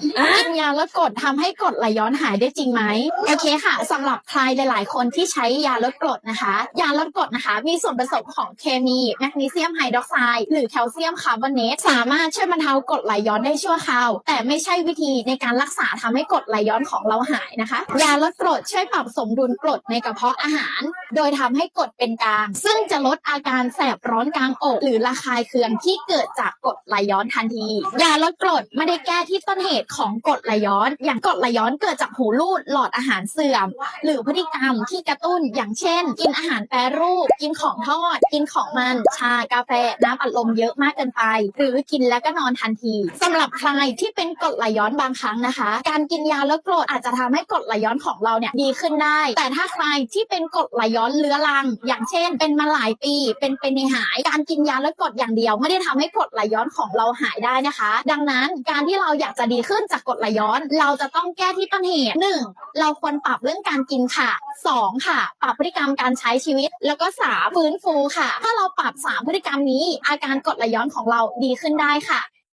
กินยาลดกรดทำให้กรดไหลย้อนหายได้จริงไหมโอเคค่ะสำหรับใครหลาย ๆ คนที่ใช้ยาลดกรดนะคะ ยาลดกรดนะคะ มีส่วนผสมของเคมีแมกนีเซียมไฮดรอกไซด์หรือแคลเซียมคาร์บอเนตสามารถช่วยบรรเทากรดไหลย้อนได้ชั่วคราว แต่ไม่ใช่วิธีในการรักษาทำให้กรดไหลย้อนของเราหายนะคะ ยาลดกรดช่วยปรับสมดุลกรดในกระเพาะอาหาร โดยทำให้กรดเป็นกลางซึ่งจะลดอาการแสบร้อนกลางอก หรือระคายเคืองที่เกิดจากกรดไหลย้อนทันที ยาลดกรดไม่ได้แก้ที่ต้นเหตุของกรดไหลย้อน อย่างกรดไหลย้อนเกิดจากหูรูดหลอดอาหารเสื่อม หรือพฤติกรรมที่กระตุ้นอย่างเช่น กินอาหารแปรรูป กินของทอด กินของมัน ชากาแฟ น้ำอัดลมเยอะมากเกินไป หรือกินแล้วก็นอนทันทีสำหรับใครที่เป็นกรดไหลย้อนบางครั้งนะคะ การกินยาลดกรดอาจจะทำให้กรดไหลย้อนของเราเนี่ยดีขึ้นได้ แต่ถ้าใครที่เป็นกรดไหลย้อนเรื้อรัง อย่างเช่น เป็นมาหลายปี เป็นเป็นในหาย การกินยาลดกรดอย่างเดียว ไม่ได้ทำให้กรดไหลย้อนของเราหายได้นะคะ ดังนั้นการที่เราอยากจะดีขึ้นจากกรดไหลย้อน เราจะต้องแก้ที่ต้นเหตุหนึ่งเราควรปรับเรื่องการกินค่ะสองค่ะ ปรับพฤติกรรมการใช้ชีวิต แล้วก็สามฟื้นฟูค่ะ ถ้าเราปรับสามพฤติกรรมนี้ อาการกรดไหลย้อนของเราดีขึ้นได้ค่ะ